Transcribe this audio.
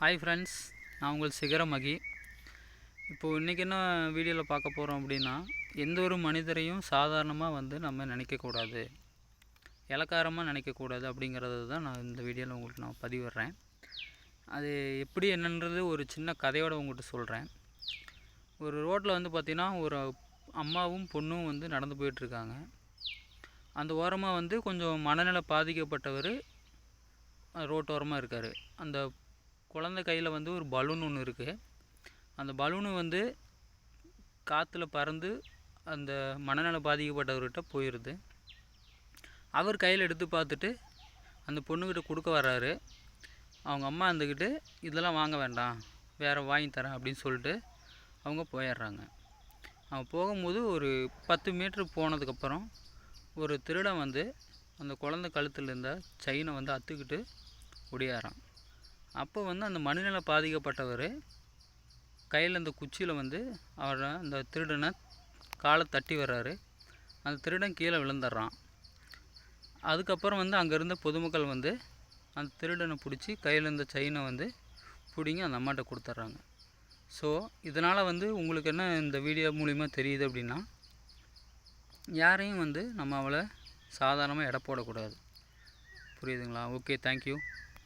Hi friends நான் உங்கள் சிகரமகி இப்போது இன்றைக்கி என்ன வீடியோவில் பார்க்க போகிறோம் அப்படின்னா எந்த ஒரு மனிதரையும் சாதாரணமாக வந்து நம்ம நினைக்கக்கூடாது இலக்காரமாக நினைக்கக்கூடாது அப்படிங்கிறது தான் நான் இந்த வீடியோவில் உங்களுக்கு நான் பதிவிடுறேன் அது எப்படி என்னன்றது ஒரு சின்ன கதையோட உங்கள்கிட்ட சொல்கிறேன் ஒரு ரோட்டில் வந்து பார்த்திங்கன்னா ஒரு அம்மாவும் பொண்ணும் வந்து நடந்து போயிட்டுருக்காங்க அந்த ஓரமாக வந்து கொஞ்சம் மனநிலை பாதிக்கப்பட்டவர் ரோட்டோரமாக இருக்கார். அந்த குழந்தை கையில் வந்து ஒரு பலூன் ஒன்று இருக்குது அந்த பலூனு வந்து காற்றுல பறந்து அந்த மனநல பாதிக்கப்பட்டவர்கிட்ட போயிடுது அவர் கையில் எடுத்து பார்த்துட்டு அந்த பொண்ணுக்கிட்ட கொடுக்க வர்றாரு. அவங்க அம்மா இருந்துக்கிட்டு இதெல்லாம் வாங்க வேண்டாம். வேறு வாங்கி தரேன் அப்படின்னு சொல்லிட்டு அவங்க போயிடுறாங்க. அவங்க போகும்போது ஒரு பத்து மீட்ரு போனதுக்கப்புறம் ஒரு திருடன் வந்து அந்த குழந்தை கழுத்தில் இருந்த செயினை வந்து அத்துக்கிட்டு ஒடியாரான். அப்போ வந்து அந்த மனநிலை பாதிக்கப்பட்டவர் கையில் அந்த குச்சியில் வந்து அவரை அந்த திருடனை காலை தட்டி வர்றாரு. அந்த திருடன் கீழே விழுந்துடுறான். அதுக்கப்புறம் வந்து அங்கே இருந்த பொதுமக்கள் வந்து அந்த திருடனை பிடிச்சி கையில் இருந்த செயினை வந்து பிடிங்கி அந்த அம்மாட்ட கொடுத்துட்றாங்க. ஸோ இதனால் வந்து உங்களுக்கு என்ன இந்த வீடியோ மூலிமா தெரியுது அப்படின்னா யாரையும் வந்து நம்ம அவளை சாதாரணமாக எடை போடக்கூடாது. புரியுதுங்களா? Okay thank you